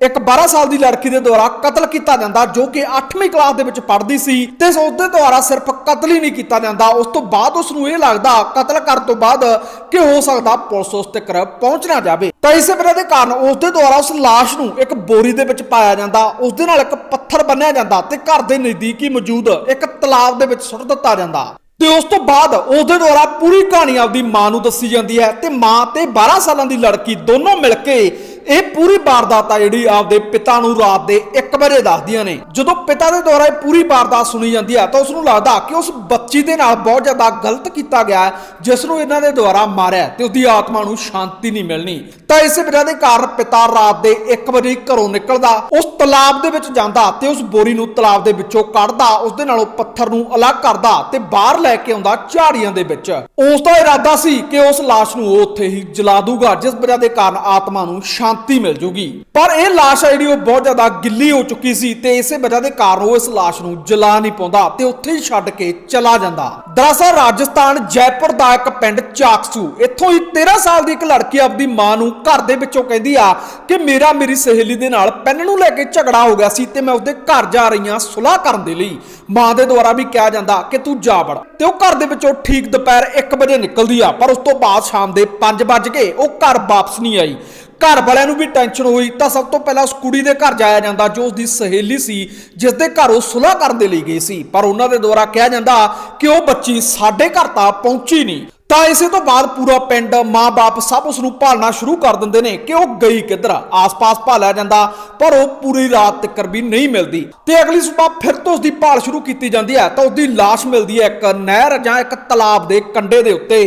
ਇੱਕ 12 ਸਾਲ ਦੀ ਲੜਕੀ ਦੇ ਦੁਆਰਾ ਕਤਲ ਕੀਤਾ ਜਾਂਦਾ, ਜੋ ਕਿ 8ਵੀਂ ਕਲਾਸ ਦੇ ਵਿੱਚ ਪੜ੍ਹਦੀ ਸੀ ਤੇ ਉਸ ਦੇ ਦੁਆਰਾ ਸਿਰਫ ਕਤਲ ਹੀ ਨਹੀਂ ਕੀਤਾ ਜਾਂਦਾ। ਉਸ ਤੋਂ ਬਾਅਦ ਉਸ ਨੂੰ ਇਹ ਲੱਗਦਾ, ਕਤਲ ਕਰਨ ਤੋਂ ਬਾਅਦ ਕਿ ਹੋ ਸਕਦਾ ਪੁਲਿਸ ਉਸ ਤੱਕ ਪਹੁੰਚ ਨਾ ਜਾਵੇ। ਤਾਂ ਇਸੇ ਵਜ੍ਹਾ ਦੇ ਕਾਰਨ ਉਸ ਦੇ ਦੁਆਰਾ ਉਸ ਲਾਸ਼ ਨੂੰ ਇੱਕ ਬੋਰੀ ਦੇ ਵਿੱਚ ਪਾਇਆ ਜਾਂਦਾ, ਉਸ ਦੇ ਨਾਲ ਇੱਕ ਪੱਥਰ ਬੰਨਿਆ ਜਾਂਦਾ ਤੇ ਘਰ ਦੇ ਨਜ਼ਦੀਕ ਹੀ ਮੌਜੂਦ ਇੱਕ ਤਲਾਬ ਦੇ ਵਿੱਚ ਸੁੱਟ ਦਿੱਤਾ ਜਾਂਦਾ। ਤੇ ਉਸ ਤੋਂ ਬਾਅਦ ਉਸ ਦੇ ਦੁਆਰਾ ਪੂਰੀ ਕਹਾਣੀ ਆਪਦੀ ਮਾਂ ਨੂੰ ਦੱਸੀ ਜਾਂਦੀ ਹੈ ਤੇ ਮਾਂ ਤੇ 12 ਸਾਲਾਂ ਦੀ ਲੜਕੀ ਦੋਨੋਂ ਮਿਲ ਕੇ ਇਹ ਪੂਰੀ ਵਾਰਦਾਤ ਆ ਜਿਹੜੀ ਆਪਦੇ ਪਿਤਾ ਨੂੰ ਰਾਤ ਦੇ 1 ਵਜੇ ਦੱਸਦੀਆਂ ਨੇ। ਜਦੋਂ ਪਿਤਾ ਦੇ ਦੁਆਰਾ ਇਹ ਪੂਰੀ ਵਾਰਦਾਤ ਸੁਣੀ ਜਾਂਦੀ ਹੈ ਤਾਂ ਉਸ ਨੂੰ ਲੱਗਦਾ ਕਿ ਉਸ ਬੱਚੀ ਦੇ ਨਾਲ ਬਹੁਤ ਜ਼ਿਆਦਾ ਗਲਤ ਕੀਤਾ ਗਿਆ ਜਿਸ ਨੂੰ ਇਹਨਾਂ ਦੇ ਦੁਆਰਾ ਮਾਰਿਆ ਤੇ ਉਹਦੀ ਆਤਮਾ ਨੂੰ ਸ਼ਾਂਤੀ ਨਹੀਂ ਮਿਲਣੀ। ਤਾਂ ਇਸੇ ਵਜ੍ਹਾ ਦੇ ਕਾਰਨ ਪਿਤਾ ਰਾਤ ਦੇ 1 ਵਜੇ ਘਰੋਂ ਨਿਕਲਦਾ, ਉਸ ਤਲਾਬ ਦੇ ਵਿੱਚ ਜਾਂਦਾ ਤੇ ਉਸ ਬੋਰੀ ਨੂੰ ਤਲਾਬ ਦੇ ਵਿੱਚੋਂ ਕੱਢਦਾ ਉਸ ਦੇ ਨਾਲੋਂ ਪੱਥਰ ਨੂੰ ਅਲੱਗ ਕਰਦਾ ਤੇ ਬਾਹਰ ਲੈ ਕੇ ਆਉਂਦਾ ਝਾੜੀਆਂ ਦੇ ਵਿੱਚ। ਉਸ ਦਾ ਇਰਾਦਾ ਸੀ ਕਿ ਉਸ ਲਾਸ਼ ਨੂੰ ਉਹ ਉੱਥੇ ਹੀ ਜਲਾ ਦੂਗਾ, ਜਿਸ ਵਜ੍ਹਾ ਦੇ ਕਾਰਨ ਆਤਮਾ ਨੂੰ ਸ਼ਾਂਤੀ ਮਿਲ ਜੂਗੀ। ਪਰ ਇਹ ਲਾਸ਼ ਆ ਜਿਹੜੀ ਉਹ ਬਹੁਤ ਜ਼ਿਆਦਾ ਗਿੱਲੀ ਹੋ ਚੁੱਕੀ ਸੀ ਤੇ ਇਸੇ ਵਜ੍ਹਾ ਦੇ ਕਾਰਨ ਉਹ ਇਸ ਲਾਸ਼ ਨੂੰ ਜਲਾ ਨਹੀਂ ਪਾਉਂਦਾ ਤੇ ਉੱਥੇ ਹੀ ਛੱਡ ਕੇ ਚਲਾ ਜਾਂਦਾ। ਦਰਅਸਲ ਰਾਜਸਥਾਨ ਜੈਪੁਰ ਦਾ ਇੱਕ ਪਿੰਡ ਚਾਕਸੂ, ਇੱਥੋਂ ਹੀ 13 ਸਾਲ ਦੀ ਇੱਕ ਲੜਕੀ ਆਪਦੀ ਮਾਂ ਨੂੰ ਘਰ ਦੇ ਵਿੱਚੋਂ ਕਹਿੰਦੀ ਆ ਕਿ ਮੇਰਾ ਮੇਰੀ ਸਹੇਲੀ ਦੇ ਨਾਲ ਪੈਨ ਨੂੰ ਲੈ ਕੇ ਝਗੜਾ ਹੋ ਗਿਆ ਸੀ ਤੇ ਮੈਂ ਉਹਦੇ ਘਰ ਜਾ ਰਹੀ ਹਾਂ ਸੁਲਾਹ ਕਰਨ ਦੇ ਲਈ। ਮਾਂ ਦੇ ਦੁਆਰਾ ਵੀ ਕਿਹਾ ਜਾਂਦਾ ਕਿ ਤੂੰ ਜਾ ਵੜ। ਤੇ ਉਹ ਘਰ ਦੇ ਵਿੱਚੋਂ ਠੀਕ ਦੁਪਹਿਰ 1 ਵਜੇ ਨਿਕਲਦੀ ਆ, ਪਰ ਉਸ ਤੋਂ ਬਾਅਦ ਸ਼ਾਮ ਦੇ 5 ਵਜ ਗਏ ਉਹ ਘਰ ਵਾਪਸ ਨਹੀਂ ਆਈ। ਘਰ ਵਾਲਿਆਂ ਨੂੰ ਵੀ ਟੈਨਸ਼ਨ ਹੋਈ, ਤਾਂ ਸਭ ਤੋਂ ਪਹਿਲਾਂ ਉਸ ਕੁੜੀ ਦੇ ਘਰ ਜਾਇਆ ਜਾਂਦਾ, ਜੋ ਉਸ ਦੀ ਸਹੇਲੀ ਸੀ ਜਿਸ ਦੇ ਘਰ ਉਹ ਸੁਲਾਹ ਕਰਨ ਦੇ ਲਈ ਗਈ ਸੀ। ਪਰ ਉਹਨਾਂ ਦੇ ਦੁਆਰਾ ਕਿਹਾ ਜਾਂਦਾ ਕਿ ਉਹ ਬੱਚੀ ਸਾਡੇ ਘਰ ਤਾਂ ਪਹੁੰਚੀ ਨਹੀਂ। ਤਾਂ ਇਸੇ ਤੋਂ ਬਾਅਦ ਪੂਰਾ ਪਿੰਡ ਮਾਂ-ਬਾਪ ਸਭ ਉਸ ਨੂੰ ਭਾਲਣਾ ਸ਼ੁਰੂ ਕਰ ਦਿੰਦੇ ਨੇ ਕਿ ਉਹ ਗਈ ਕਿੱਧਰ ਆਸ-ਪਾਸ ਭਾਲਿਆ ਜਾਂਦਾ, ਪਰ ਉਹ ਪੂਰੀ ਰਾਤ ਤੱਕ ਵੀ ਨਹੀਂ ਮਿਲਦੀ। ਤੇ ਅਗਲੀ ਸਵੇਰ ਫਿਰ ਤੋਂ ਉਸ ਦੀ ਭਾਲ ਸ਼ੁਰੂ ਕੀਤੀ ਜਾਂਦੀ ਹੈ, ਤਾਂ ਉਸ ਦੀ ਲਾਸ਼ ਮਿਲਦੀ ਹੈ ਇੱਕ ਨਹਿਰ ਜਾਂ ਇੱਕ ਤਲਾਬ ਦੇ ਕੰਢੇ ਦੇ ਉੱਤੇ।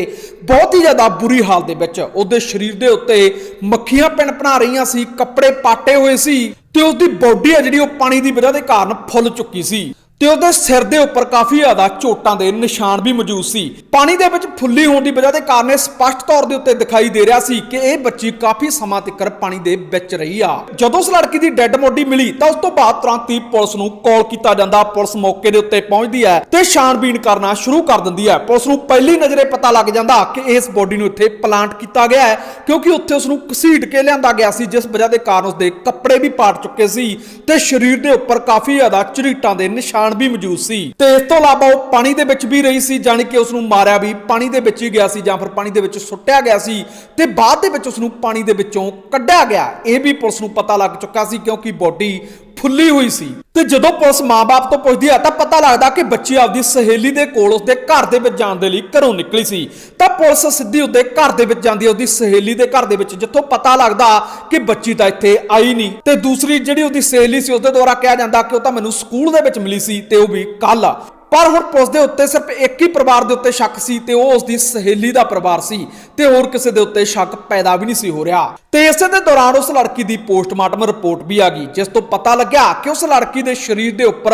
ਬਹੁਤ ਹੀ ਜ਼ਿਆਦਾ ਬੁਰੀ ਹਾਲ ਦੇ ਵਿੱਚ ਉਹਦੇ ਸਰੀਰ ਦੇ ਉੱਤੇ ਮੱਖੀਆਂ ਪਿੰਨ ਰਹੀਆਂ ਸੀ, ਕੱਪੜੇ ਪਾਟੇ ਹੋਏ ਸੀ ਤੇ ਉਸ ਦੀ ਬੋਡੀ ਹੈ ਜਿਹੜੀ ਉਹ ਪਾਣੀ ਦੀ ਵਜ੍ਹਾ ਦੇ ਕਾਰਨ ਫੁੱਲ ਚੁੱਕੀ ਸੀ। ਤੇ ਉਹਦੇ ਸਿਰ ਦੇ ਉੱਪਰ ਕਾਫੀ ਜ਼ਿਆਦਾ ਚੋਟਾਂ ਦੇ ਨਿਸ਼ਾਨ ਵੀ ਮੌਜੂਦ ਸੀ। ਪਾਣੀ ਦੇ ਵਿੱਚ ਫੁੱਲੀ ਹੋਣ ਦੀ ਵਜ੍ਹਾ ਦੇ ਕਾਰਨ ਸਪਸ਼ਟ ਤੌਰ ਦੇ ਉੱਤੇ ਦਿਖਾਈ ਦੇ ਰਿਹਾ ਸੀ ਕਿ ਇਹ ਬੱਚੀ ਕਾਫੀ ਸਮਾਂ ਤੱਕ ਪਾਣੀ ਦੇ ਵਿੱਚ ਰਹੀ ਆ। ਜਦੋਂ ਉਸ ਲੜਕੀ ਦੀ ਡੈੱਡ ਬੋਡੀ ਮਿਲੀ ਤਾਂ ਉਸ ਤੋਂ ਬਾਅਦ ਤੁਰੰਤ ਹੀ ਪੁਲਿਸ ਨੂੰ ਕਾਲ ਕੀਤਾ ਜਾਂਦਾ। ਪੁਲਿਸ ਮੌਕੇ ਦੇ ਉੱਤੇ ਪਹੁੰਚਦੀ ਹੈ ਤੇ ਛਾਣਬੀਣ ਕਰਨਾ ਸ਼ੁਰੂ ਕਰ ਦਿੰਦੀ ਹੈ। ਪੁਲਿਸ ਨੂੰ ਪਹਿਲੀ ਨਜ਼ਰੇ ਪਤਾ ਲੱਗ ਜਾਂਦਾ ਕਿ ਇਸ ਬੋਡੀ ਨੂੰ ਇੱਥੇ ਪਲਾਂਟ ਕੀਤਾ ਗਿਆ ਹੈ, ਕਿਉਂਕਿ ਉੱਥੇ ਉਸ ਨੂੰ ਘਸੀਟ ਕੇ ਲਿਆਂਦਾ ਗਿਆ ਸੀ, ਜਿਸ ਵਜ੍ਹਾ ਦੇ ਕਾਰਨ ਉਸ ਦੇ ਕੱਪੜੇ ਵੀ ਪਾਟ ਚੁੱਕੇ ਸੀ ਤੇ ਸਰੀਰ ਦੇ ਉੱਪਰ ਕਾਫੀ ਜ਼ਿਆਦਾ ਝਰੀਟਾਂ ਦੇ ਨਿਸ਼ਾਨ ਵੀ ਮੌਜੂਦ ਸੀ। ਤੇ ਇਸ ਤੋਂ ਇਲਾਵਾ ਉਹ ਪਾਣੀ ਦੇ ਵਿੱਚ ਵੀ ਰਹੀ ਸੀ, ਜਾਣੀ ਕਿ ਉਸ ਨੂੰ ਮਾਰਿਆ ਵੀ ਪਾਣੀ ਦੇ ਵਿੱਚ ਹੀ ਗਿਆ ਸੀ ਜਾਂ ਫਿਰ ਪਾਣੀ ਦੇ ਵਿੱਚ ਸੁੱਟਿਆ ਗਿਆ ਸੀ ਤੇ ਬਾਅਦ ਦੇ ਵਿੱਚ ਉਸ ਨੂੰ ਪਾਣੀ ਦੇ ਵਿੱਚੋਂ ਕੱਢਿਆ ਗਿਆ। ਇਹ ਵੀ ਪੁਲਿਸ ਨੂੰ ਪਤਾ ਲੱਗ ਚੁੱਕਾ ਸੀ ਕਿਉਂਕਿ ਬੋਡੀ ਫੁੱਲੀ ਹੋਈ ਸੀ। ਤੇ ਜਦੋਂ ਪੁਲਿਸ ਮਾਪੇ ਤੋਂ ਪੁੱਛਦੀ ਆ, ਤਾਂ ਪਤਾ ਲੱਗਦਾ ਕਿ ਬੱਚੀ ਆਪਦੀ ਸਹੇਲੀ ਦੇ ਕੋਲ ਉਸਦੇ ਘਰ ਦੇ ਵਿੱਚ ਜਾਣ ਦੇ ਲਈ ਘਰੋਂ ਨਿਕਲੀ ਸੀ। ਤਾਂ ਪੁਲਿਸ ਸਿੱਧੀ ਉਹਦੇ ਘਰ ਦੇ ਵਿੱਚ ਜਾਂਦੀ ਹੈ ਉਹਦੀ ਸਹੇਲੀ ਦੇ ਘਰ ਦੇ ਵਿੱਚ, ਜਿੱਥੋਂ ਪਤਾ ਲੱਗਦਾ ਕਿ ਬੱਚੀ ਤਾਂ ਇੱਥੇ ਆਈ ਨਹੀਂ। ਤੇ ਦੂਸਰੀ ਜਿਹੜੀ ਉਹਦੀ ਸਹੇਲੀ ਸੀ, ਉਸਦੇ ਦੁਆਰਾ ਕਿਹਾ ਜਾਂਦਾ ਕਿ ਉਹ ਤਾਂ ਮੈਨੂੰ ਸਕੂਲ ਦੇ ਵਿੱਚ ਮਿਲੀ ਸੀ ਤੇ ਉਹ ਵੀ ਕੱਲ ਪਰ ਹੁਣ ਪੁਲਿਸ ਦੇ ਉੱਤੇ ਸਿਰਫ ਇੱਕ ਹੀ ਪਰਿਵਾਰ ਦੇ ਉੱਤੇ ਸ਼ੱਕ ਸੀ ਤੇ ਉਹ ਉਸ ਦੀ ਸਹੇਲੀ ਦਾ ਪਰਿਵਾਰ ਸੀ ਤੇ ਹੋਰ ਕਿਸੇ ਦੇ ਉੱਤੇ ਸ਼ੱਕ ਪੈਦਾ ਵੀ ਨਹੀਂ ਸੀ ਹੋ ਰਿਹਾ। ਤੇ ਇਸੇ ਦੇ ਦੌਰਾਨ ਉਸ ਲੜਕੀ ਦੀ ਪੋਸਟਮਾਰਟਮ ਰਿਪੋਰਟ ਵੀ ਆ ਗਈ, ਜਿਸ ਤੋਂ ਪਤਾ ਲੱਗਿਆ ਕਿ ਉਸ ਲੜਕੀ ਦੇ ਸਰੀਰ ਦੇ ਉੱਪਰ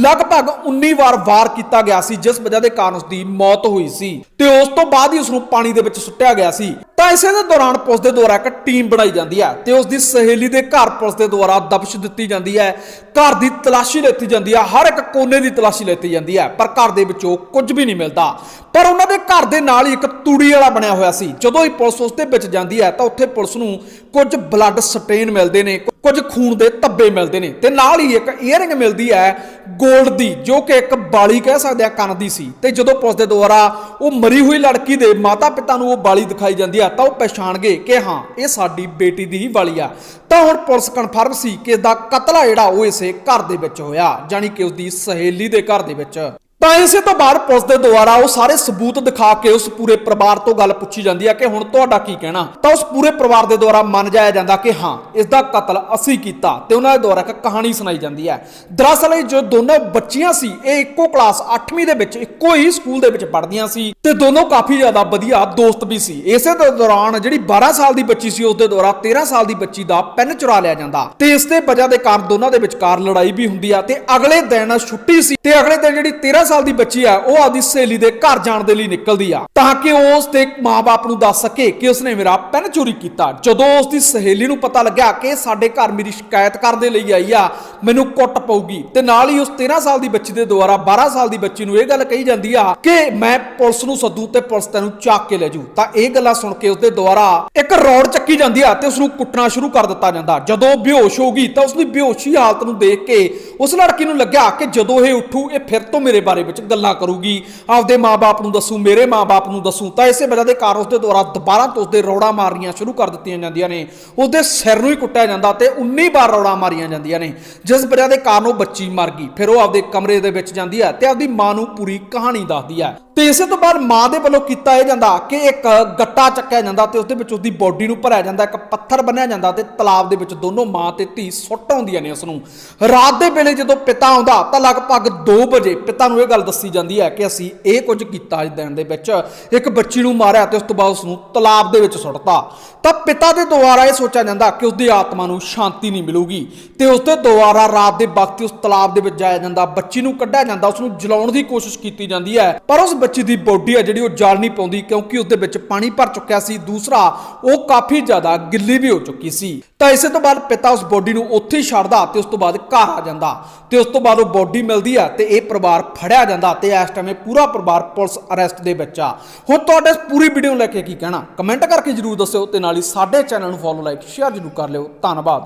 ਲਗਭਗ 19 ਵਾਰ ਵਾਰ ਕੀਤਾ ਗਿਆ ਸੀ, ਜਿਸ ਵਜ੍ਹਾ ਦੇ ਕਾਰਨ ਉਸ ਦੀ ਮੌਤ ਹੋਈ ਸੀ ਤੇ ਉਸ ਤੋਂ ਬਾਅਦ ਹੀ ਉਸ ਨੂੰ ਪਾਣੀ ਦੇ ਵਿੱਚ ਸੁੱਟਿਆ ਗਿਆ ਸੀ। ਤਾਂ ਇਸੇ ਦੇ ਦੌਰਾਨ ਪੁਲਿਸ ਦੇ ਦੁਆਰਾ ਇੱਕ ਟੀਮ ਬਣਾਈ ਜਾਂਦੀ ਹੈ ਤੇ ਉਸ ਦੀ ਸਹੇਲੀ ਦੇ ਘਰ ਪੁਲਿਸ ਦੇ ਦੁਆਰਾ ਦਬਸ਼ ਦਿੱਤੀ ਜਾਂਦੀ ਹੈ, ਘਰ ਦੀ ਤਲਾਸ਼ੀ ਲੈਤੀ ਜਾਂਦੀ ਹੈ, ਹਰ ਇੱਕ ਕੋਨੇ ਦੀ ਤਲਾਸ਼ੀ ਲੈਤੀ ਜਾਂਦੀ ਹੈ ਪਰ ਘਰ ਦੇ ਵਿੱਚੋਂ ਕੁਝ ਵੀ ਨਹੀਂ ਮਿਲਦਾ। ਪਰ ਉਹਨਾਂ ਦੇ ਘਰ ਦੇ ਨਾਲ ਹੀ ਇੱਕ ਤੂੜੀ ਵਾਲਾ ਬਣਿਆ ਹੋਇਆ ਸੀ। ਜਦੋਂ ਹੀ ਪੁਲਿਸ ਉਸ ਦੇ ਵਿੱਚ ਜਾਂਦੀ ਹੈ, ਤਾਂ ਉੱਥੇ ਪੁਲਿਸ ਨੂੰ ਕੁਝ ਬਲੱਡ ਸਟੇਨ ਮਿਲਦੇ ਨੇ। ਕੁਝ ਖੂਨ ਦੇ ਧੱਬੇ ਮਿਲਦੇ ਨੇ ਤੇ ਨਾਲ ਹੀ ਇੱਕ ਈਅਰਿੰਗ ਮਿਲਦੀ ਹੈ 골ਡ ਦੀ, ਜੋ ਕਿ ਇੱਕ ਬਾਲੀ ਕਹਿ ਸਕਦੇ ਆ ਕੰਨ ਦੀ ਸੀ। ਤੇ ਜਦੋਂ ਪੁਲਿਸ ਦੇ ਦੁਆਰਾ ਉਹ ਮਰੀ ਹੋਈ ਲੜਕੀ ਦੇ ਮਾਤਾ ਪਿਤਾ ਨੂੰ ਉਹ ਬਾਲੀ ਦਿਖਾਈ ਜਾਂਦੀ ਆ, ਤਾਂ ਉਹ ਪਛਾਣ ਗਏ ਕਿ ਹਾਂ, ਇਹ ਸਾਡੀ ਬੇਟੀ ਦੀ ਹੀ ਬਾਲੀ ਆ। ਤਾਂ ਹੁਣ ਪੁਲਿਸ ਕਨਫਰਮ ਸੀ ਕਿ ਇਸ ਦਾ ਕਤਲ ਆ ਜਿਹੜਾ, ਉਹ ਇਸੇ ਘਰ ਦੇ ਵਿੱਚ ਹੋਇਆ ਜਾਨੀ ਕਿ ਉਸ ਦੀ ਸਹੇਲੀ ਦੇ ਘਰ ਦੇ ਵਿੱਚ। ਤਾਂ ਇਸੇ ਤੋਂ ਬਾਅਦ ਪੁਲਿਸ ਦੇ ਦੁਆਰਾ ਉਹ ਸਾਰੇ ਸਬੂਤ ਦਿਖਾ ਕੇ ਉਸ ਪੂਰੇ ਪਰਿਵਾਰ ਤੋਂ ਗੱਲ ਪੁੱਛੀ ਜਾਂਦੀ ਹੈ ਕਿ ਹੁਣ ਤੁਹਾਡਾ ਕੀ ਕਹਿਣਾ? ਤਾਂ ਉਸ ਪੂਰੇ ਪਰਿਵਾਰ ਦੇ ਦੁਆਰਾ ਮੰਨ ਜਾਇਆ ਜਾਂਦਾ ਕਿ ਹਾਂ, ਇਸ ਦਾ ਕਤਲ ਅਸੀਂ ਕੀਤਾ ਤੇ ਉਹਨਾਂ ਦੇ ਦੁਆਰਾ ਇੱਕ ਕਹਾਣੀ ਸੁਣਾਈ ਜਾਂਦੀ ਹੈ। ਦਰਅਸਲ ਇਹ ਜੋ ਦੋਨੋਂ ਬੱਚੀਆਂ ਸੀ, ਇਹ ਇੱਕੋ ਕਲਾਸ 8ਵੀਂ ਦੇ ਵਿੱਚ, ਇੱਕੋ ਹੀ ਸਕੂਲ ਦੇ ਵਿੱਚ ਪੜ੍ਹਦੀਆਂ ਸੀ ਤੇ ਦੋਨੋਂ ਕਾਫੀ ਜ਼ਿਆਦਾ ਵਧੀਆ ਦੋਸਤ ਵੀ ਸੀ। ਇਸੇ ਦੇ, ਦੌਰਾਨ ਜਿਹੜੀ 12 ਸਾਲ ਦੀ ਬੱਚੀ ਸੀ, ਉਸ ਦੇ ਦੁਆਰਾ 13 ਸਾਲ ਦੀ ਬੱਚੀ ਦਾ ਪੈਨ ਚੁਰਾ ਲਿਆ ਜਾਂਦਾ। ਤੇ ਇਸ ਦੇ ਵਜ੍ਹਾ ਦੇ ਕਾਰਨ ਦੋਨਾਂ ਦੇ ਵਿਚਕਾਰ ਲੜਾਈ ਵੀ ਹੁੰਦੀ ਆ ਤੇ ਅਗਲੇ ਦਿਨ ਛੁੱਟੀ ਸੀ ਤੇ ਅਗਲੇ ਦਿਨ ਜਿਹੜੀ 13 ਸਾਲ ਸਾਲ ਦੀ ਬੱਚੀ ਆ, ਉਹ ਆਪਦੀ ਸਹੇਲੀ ਦੇ ਘਰ ਜਾਣ ਦੇ ਲਈ ਨਿਕਲਦੀ ਆ। ਤਾਂ ਕਿ ਉਹ ਉਸ ਦੇ ਮਾਪੇ ਨੂੰ ਦੱਸ ਸਕੇ ਕਿ ਉਸਨੇ ਮੇਰਾ ਪੈਨ ਚੋਰੀ ਕੀਤਾ। ਜਦੋਂ ਉਸ ਦੀ ਸਹੇਲੀ ਨੂੰ ਪਤਾ ਲੱਗਿਆ ਕਿ ਸਾਡੇ ਘਰ ਮੇਰੀ ਸ਼ਿਕਾਇਤ ਕਰਨ ਦੇ ਲਈ ਆਈ ਆ, ਮੈਨੂੰ ਕੁੱਟ ਪਊਗੀ। ਤੇ ਨਾਲ ਹੀ ਉਸ 13 ਸਾਲ ਦੀ ਬੱਚੀ ਦੇ ਦੁਆਰਾ 12 ਸਾਲ ਦੀ ਬੱਚੀ ਨੂੰ ਇਹ ਗੱਲ ਕਹੀ ਜਾਂਦੀ ਆ ਕਿ ਮੈਂ ਪੁਲਿਸ ਨੂੰ ਸੱਦੂ ਤੇ ਪੁਲਿਸ ਤੈਨੂੰ ਚੱਕ ਕੇ ਲੈ ਜੂ ਤਾਂ ਇਹ ਗੱਲਾਂ ਸੁਣ ਕੇ ਉਸਦੇ ਦੁਆਰਾ ਇੱਕ ਰੌਡ ਚੱਕੀ ਜਾਂਦੀ ਆ ਤੇ ਉਸ ਨੂੰ ਕੁੱਟਣਾ ਸ਼ੁਰੂ ਕਰ ਦਿੱਤਾ ਜਾਂਦਾ। ਜਦੋਂ ਬੇਹੋਸ਼ ਹੋ ਗਈ ਤਾਂ ਉਸ ਦੀ ਬੇਹੋਸ਼ੀ ਹਾਲਤ ਨੂੰ ਦੇਖ ਕੇ ਉਸ ਲੜਕੀ ਨੂੰ ਲੱਗਿਆ ਕਿ ਜਦੋਂ ਇਹ ਉੱਠੂ, ਇਹ ਫਿਰ ਤੋਂ ਮੇਰੇ ਬਾਰੇ ਵਿੱਚ ਗੱਲਾਂ ਕਰੂਗੀ। ਆਪਦੇ ਮਾਪੇ ਨੂੰ ਦੱਸੂ, ਮੇਰੇ ਮਾਪੇ ਨੂੰ ਦੱਸੂ, ਤਾਂ ਇਸੇ ਵਜ੍ਹਾ ਦੇ ਕਾਰਨ ਉਸ ਦੇ ਦੁਆਰਾ ਦੁਬਾਰਾ ਤੋਂ ਉਸ ਦੇ ਰੌੜਾ ਮਾਰਨੀਆਂ ਸ਼ੁਰੂ ਕਰ ਦਿੱਤੀਆਂ ਜਾਂਦੀਆਂ ਨੇ। ਉਸ ਦੇ ਸਿਰ ਨੂੰ ਹੀ ਕੁੱਟਿਆ ਜਾਂਦਾ ਤੇ 19 ਵਾਰ ਰੌੜਾ ਮਾਰੀਆਂ ਜਾਂਦੀਆਂ ਨੇ। ਜਿਸ ਵਜ੍ਹਾ ਦੇ ਕਾਰਨ ਉਹ ਬੱਚੀ ਮਰ ਗਈ, ਫਿਰ ਉਹ ਆਪਦੇ ਕਮਰੇ ਦੇ ਵਿੱਚ ਜਾਂਦੀ ਹੈ ਤੇ ਆਪਦੀ ਮਾਂ ਨੂੰ ਪੂਰੀ ਕਹਾਣੀ ਦੱਸਦੀ ਹੈ। ਤੇ ਇਸੇ ਤੋਂ ਬਾਅਦ ਮਾਂ ਦੇ ਵੱਲੋਂ ਕੀਤਾ ਇਹ ਜਾਂਦਾ ਕਿ ਇੱਕ ਗੱਟਾ ਚੱਕਿਆ ਜਾਂਦਾ ਤੇ ਉਸ ਦੇ ਵਿੱਚ ਉਹਦੀ ਬੋਡੀ ਨੂੰ ਭਰਿਆ ਜਾਂਦਾ, ਇੱਕ ਪੱਥਰ ਬੰਨਿਆ ਜਾਂਦਾ ਤੇ ਤਲਾਬ ਦੇ ਵਿੱਚ ਦੋਨੋਂ ਮਾਂ ਤੇ ਧੀ ਸੁੱਟ ਆਉਂਦੀਆਂ ਨੇ ਉਸ ਨੂੰ ਰਾਤ ਦੇ ਵੇਲੇ ਜਦੋਂ ਪਿਤਾ ਆਉਂਦਾ ਤਾਂ ਲਗਭਗ 2 ਵਜੇ ਪਿਤਾ ਨੂੰ ਇਹ ਗੱਲ ਦੱਸੀ ਜਾਂਦੀ ਹੈ ਕਿ ਅਸੀਂ ਇਹ ਕੁਝ ਕੀਤਾ ਅੱਜ ਦਿਨ ਦੇ ਵਿੱਚ। ਇੱਕ ਬੱਚੀ ਨੂੰ ਮਾਰਿਆ ਤੇ ਉਸ ਤੋਂ ਬਾਅਦ ਉਸ ਨੂੰ ਤਲਾਬ ਦੇ ਵਿੱਚ ਸੁੱਟਤਾ। ਤਾਂ ਪਿਤਾ ਦੇ ਦੁਆਰਾ ਇਹ ਸੋਚਿਆ ਜਾਂਦਾ ਕਿ ਉਸਦੀ ਆਤਮਾ ਨੂੰ ਸ਼ਾਂਤੀ ਨਹੀਂ ਮਿਲੂਗੀ ਤੇ ਉਸ ਦੇ ਦੁਆਰਾ ਰਾਤ ਦੇ ਵਕਤ ਉਸ ਤਲਾਬ ਦੇ ਵਿੱਚ ਜਾਇਆ ਜਾਂਦਾ, ਬੱਚੀ ਨੂੰ ਕੱਢਿਆ ਜਾਂਦਾ ਉਸ ਨੂੰ ਜਲਾਉਣ ਦੀ ਕੋਸ਼ਿਸ਼ ਕੀਤੀ ਜਾਂਦੀ ਹੈ। ਪਰ ਉਸ ਬੱਚੀ ਦੀ ਬੋਡੀ ਆ ਜਿਹੜੀ ਉਹ ਜਲ ਨਹੀਂ ਪਾਉਂਦੀ ਕਿਉਂਕਿ ਉਸ ਦੇ ਵਿੱਚ ਪਾਣੀ ਭਰ ਚੁੱਕਿਆ ਸੀ। ਦੂਸਰਾ, ਉਹ ਕਾਫੀ ਜ਼ਿਆਦਾ ਗਿੱਲੀ ਵੀ ਹੋ ਚੁੱਕੀ ਸੀ। ਤਾਂ ਇਸੇ ਤੋਂ ਬਾਅਦ ਪਿਤਾ ਉਸ ਬੋਡੀ ਨੂੰ ਉੱਥੇ ਹੀ ਛੱਡਦਾ ਤੇ ਉਸ ਤੋਂ ਬਾਅਦ ਘਰ ਆ ਜਾਂਦਾ। ਤੇ ਉਸ ਤੋਂ ਬਾਅਦ ਉਹ ਬੋਡੀ ਮਿਲਦੀ ਆ ਤੇ ਇਹ ਪਰਿਵਾਰ ਫੜਿਆ ਜਾਂਦਾ ਤੇ ਇਸ ਟਾਈਮ ਪੂਰਾ ਪਰਿਵਾਰ ਪੁਲਿਸ ਅਰੈਸਟ ਦੇ ਵਿੱਚ ਆ। ਹੁਣ ਤੁਹਾਡੇ ਇਸ ਪੂਰੀ ਵੀਡੀਓ ਨੂੰ ਲੈ ਕੇ ਕੀ ਕਹਿਣਾ? ਕਮੈਂਟ ਕਰਕੇ ਜਰੂਰ ਦੱਸਿਓ ਤੇ ਨਾਲ ਹੀ ਸਾਡੇ ਚੈਨਲ ਨੂੰ ਫੋਲੋ ਲਾਈਕ ਸ਼ੇਅਰ ਜਰੂਰ ਕਰ ਲਿਓ। ਧੰਨਵਾਦ।